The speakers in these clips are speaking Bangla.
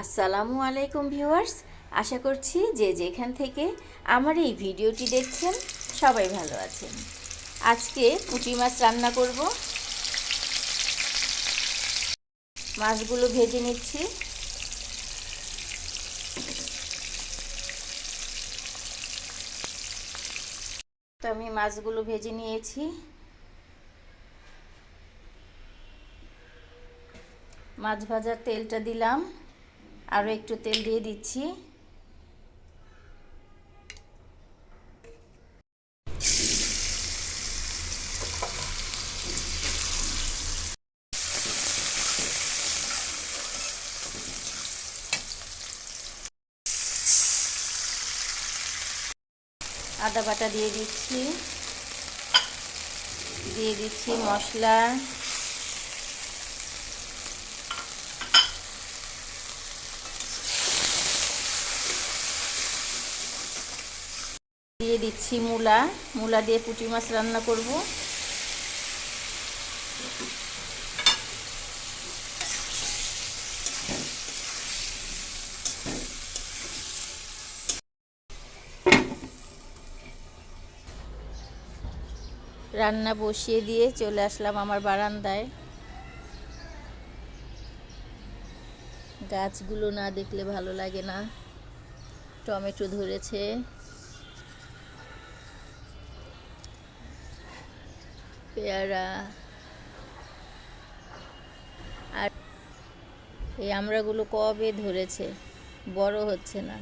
আসসালামু আলাইকুম ভিউয়ার্স, আশা করছি যে যেখান থেকে আমার এই ভিডিওটি দেখছেন সবাই ভালো আছেন। আজকে পুঁটি মাছ রান্না করব। মাছগুলো ভেজে নিচ্ছি। তো আমি মাছগুলো ভেজে নিয়েছি। মাছ ভাজার তেলটা দিলাম। আরও একটু তেল দিয়ে দিচ্ছি। আদা বাটা দিয়ে দিচ্ছি। দিয়ে দিচ্ছি মশলা। দিচ্ছি মূলা। মূলা দিয়ে পুঁটি মাছ রান্না করব। রান্না বসিয়ে দিয়ে চলে আসলাম আমার বারান্দায়। গাছগুলো না দেখলে ভালো লাগে না। টমেটো ধরেছে। পেয়ারা। আর এই আমড়াগুলো কবে ধরেছে? বড় হচ্ছে না।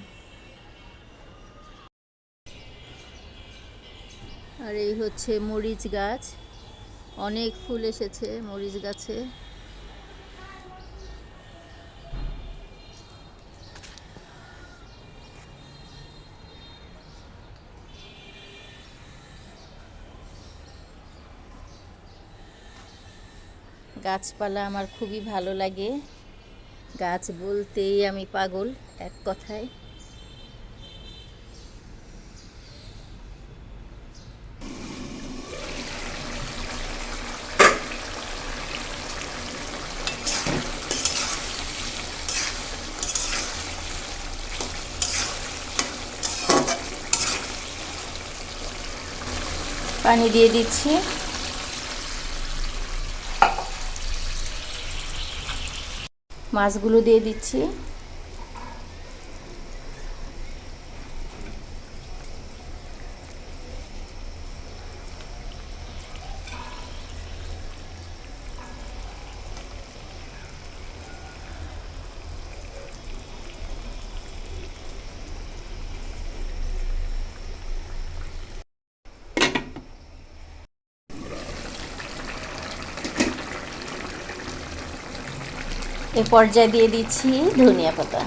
আর এই হচ্ছে মরিচ গাছ। অনেক ফুল এসেছে মরিচ গাছে। গাছপালা আমার খুবই ভালো লাগে। গাছ বলতেই আমি পাগল এক কথায়। পানি দিয়ে দিচ্ছি। মাছগুলো দিয়ে দিচ্ছি। এ পর্যায়ে দিয়ে দিচ্ছি ধনিয়া পাতা।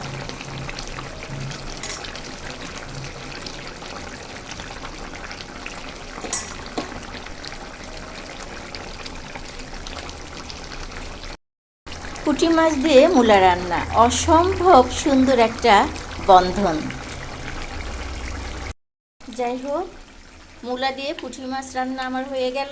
পুঁটি মাছ দিয়ে মূলা রান্না, অসম্ভব সুন্দর একটা বন্ধন। যাই হোক, মূলা দিয়ে পুঁটি মাছ রান্না আমার হয়ে গেল।